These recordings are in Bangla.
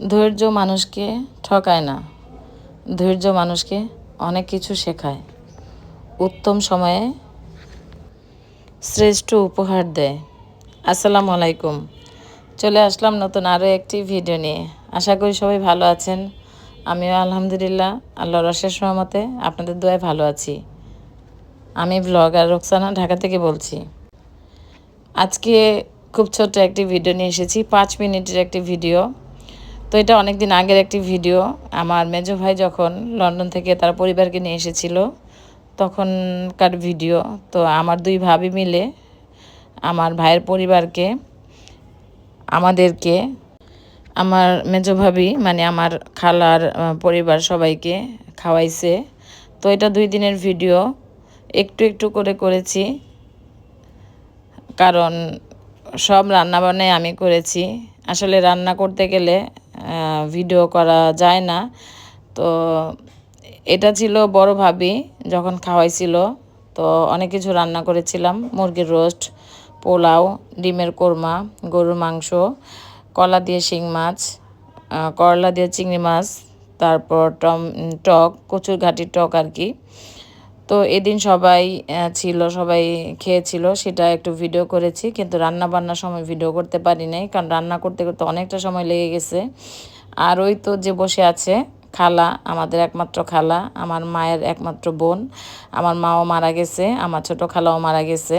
ধৈর্য মানুষকে ঠকায় না। ধৈর্য মানুষকে অনেক কিছু শেখায়। উত্তম সময়ে শ্রেষ্ঠ উপহার দেয়। আসসালামু আলাইকুম। চলে আসলাম নতুন আরও একটি ভিডিও নিয়ে। আশা করি সবাই ভালো আছেন। আমিও আলহামদুলিল্লাহ আল্লাহ রশেষ সহমতে আপনাদের দোয়ায় ভালো আছি। আমি ব্লগার রোকসানা ঢাকা থেকে বলছি। আজকে খুব ছোট্ট একটি ভিডিও নিয়ে এসেছি, পাঁচ মিনিটের একটি ভিডিও। তো এটা অনেক দিন আগের একটি ভিডিও। আমার মেজো ভাই যখন লন্ডন থেকে তার পরিবারকে নিয়ে এসেছিল তখনকার ভিডিও। তো আমার দুই ভাবি মিলে আমার ভাইয়ের পরিবারকে, আমাদেরকে, আমার মেজো ভাবি মানে আমার খালার পরিবার সবাইকে খাওয়াইছে। তো এটা দুই দিনের ভিডিও, একটু একটু করে করেছি। কারণ সব রান্নাবান্নাই আমি করেছি। আসলে রান্না করতে গেলে ভিডিও করা যায় না। তো এটা ছিল বড় ভাবি যখন খাওয়াইছিল। তো অনেক কিছু রান্না করেছিলাম। মুরগির রোস্ট, পোলাও, ডিমের কোরমা, গরুর মাংস, কলা দিয়ে শিং মাছ করলা দিয়ে চিংড়ি মাছ, তারপর টম, টক, কচুর ঘাটির টক আর কি। তো এদিন সবাই ছিল, সবাই খেয়েছিল, সেটা একটু ভিডিও করেছি, কিন্তু রান্না বান্নার সময় ভিডিও করতে পারি নাই, কারণ রান্না করতে করতে অনেকটা সময় লেগে গেছে। আর ওই তো যে বসে আছে, খালা, আমাদের একমাত্র খালা, আমার মায়ের একমাত্র বোন, আমার মাও মারা গেছে, আমার ছোট খালাও মারা গেছে।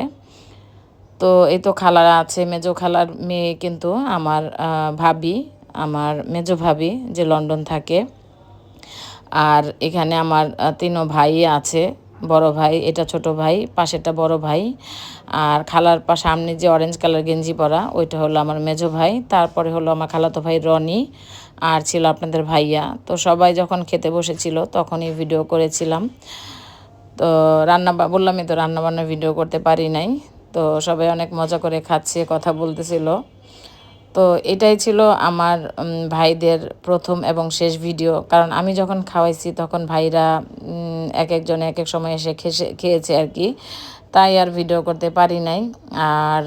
তো এই তো খালারা আছে, মেজো খালার মেয়ে কিন্তু আমার ভাবি, আমার মেজো ভাবি যে লন্ডন থাকে। আর এখানে আমার তিনও ভাই আছে বড় ভাই, এটা ছোট ভাই, পাশেরটা বড় ভাই। আর খালার পা সামনে যে অরেঞ্জ কালার গেঞ্জি পরা, ওইটা হলো আমার মেজো ভাই, তারপরে হলো আমার খালাতো ভাই রনি, আর ছিল আপনাদের ভাইয়া। তো সবাই যখন খেতে বসেছিল, তখনই ভিডিও করেছিলাম। তো রান্না বললামই তো রান্না বান্নার ভিডিও করতে পারি নাই। তো সবাই অনেক মজা করে খাচ্ছে, কথা বলতেছিল। তো এটাই ছিল আমার ভাইদের প্রথম এবং শেষ ভিডিও কারণ আমি যখন খাওয়াইছি তখন ভাইরা এক একজন এক এক সময় এসে খেয়েছে আর কি। তাই আর ভিডিও করতে পারি নাই। আর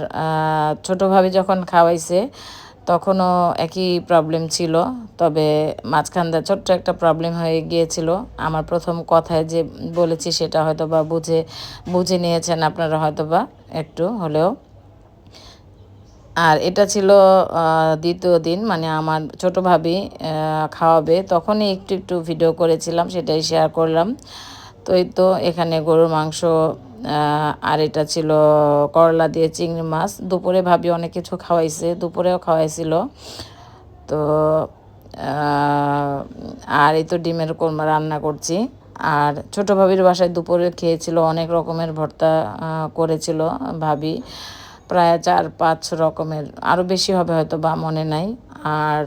ছোটোভাবে যখন খাওয়াইছে তখনও একই প্রবলেম ছিল। তবে মাঝখান দিয়ে ছোট্ট একটা প্রবলেম হয়ে গিয়েছিল। আমার প্রথম কথায় যে বলেছি সেটা হয়তো বা বুঝে বুঝে নিয়েছেন আপনারা হয়তো বা একটু হলেও। আর এটা ছিল দ্বিতীয় দিন মানে আমার ছোট ভাবি খাওয়াবে। তখনই একটু একটু ভিডিও করেছিলাম, সেটাই শেয়ার করলাম। তো এই তো এখানে গরুর মাংস আর এটা ছিল করলা দিয়ে চিংড়ি মাছ। দুপুরে ভাবি অনেক কিছু খাওয়াইছে, দুপুরেও খাওয়াইছিল। তো আর এই তো ডিমের কোরমা রান্না করছি। আর ছোট ভাবির বাসায় দুপুরে খেয়েছিল, অনেক রকমের ভর্তা করেছিল ভাবি। প্রায় চার, পাঁচ রকমের আরও বেশি হবে হয়তো বা মনে নাই। আর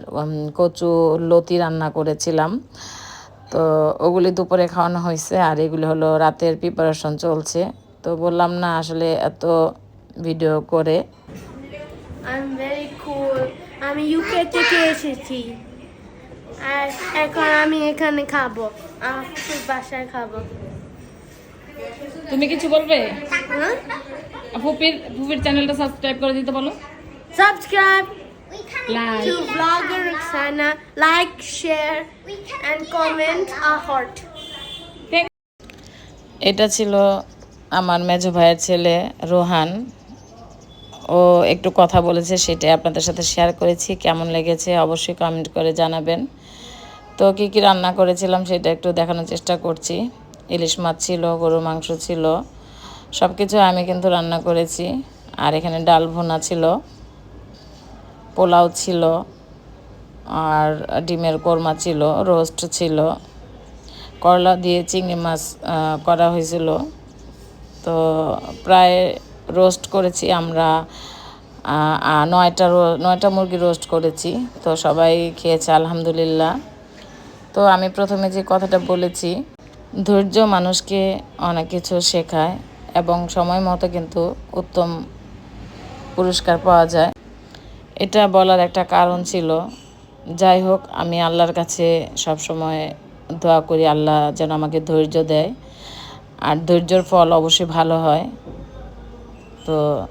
কচু লতি রান্না করেছিলাম। তো ওগুলি দুপুরে খাওয়ানো হয়েছে আর এগুলি হলো রাতের প্রিপারেশন চলছে। তো বললাম, না, আসলে এত ভিডিও করে. আমি ইউকে থেকে এসেছি। আর এখন আমি এখানে খাব। আমার বাসায় খাব। তুমি কিছু বলবে? হ্যাঁ? ফুপির ফুপির চ্যানেলটা সাবস্ক্রাইব করে দিতে বলো। Subscribe like to Vlogger Roxana. Like, share, and comment a heart. এটা ছিল আমার মেজো ভাইয়ের ছেলে রোহান। ও একটু কথা বলেছে সেটাই আপনাদের সাথে শেয়ার করেছি। কেমন লেগেছে অবশ্যই কমেন্ট করে জানাবেন। তো কী কী রান্না করেছিলাম সেটা একটু দেখানোর চেষ্টা করছি। ইলিশ মাছ ছিল, গরুর মাংস ছিল সব কিছু আমি কিন্তু রান্না করেছি। আর এখানে ডাল ভুনা ছিল, পোলাও ছিল, আর ডিমের কোরমা ছিল, রোস্ট ছিল, করলা দিয়ে চিংড়ি মাছ করা হয়েছিল। তো প্রায় রোস্ট করেছি আমরা নয়টা নয়টা মুরগি রোস্ট করেছি। তো সবাই খেয়েছে, আলহামদুলিল্লাহ। তো আমি প্রথমে যে কথাটা বলেছি ধৈর্য মানুষকে অনেক কিছু শেখায় এবং সময় মতো কিন্তু উত্তম পুরস্কার পাওয়া যায়। এটা বলার একটা কারণ ছিল। যাই হোক, আমি আল্লাহর কাছে সব সময় দোয়া করি, আল্লাহ যেন আমাকে ধৈর্য দেয়। আর ধৈর্যর ফল অবশ্যই ভালো হয়। তো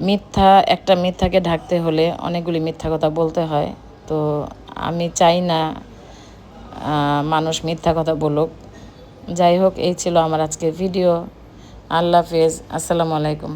মিথ্যা, একটা মিথ্যাকে ঢাকতে হলে অনেকগুলি মিথ্যা কথা বলতে হয়। তো আমি চাই না মানুষ মিথ্যা কথা বলুক। যাই হোক এই ছিল আমার আজকের ভিডিও আল্লাহ হাফেজ। আসসালামু আলাইকুম।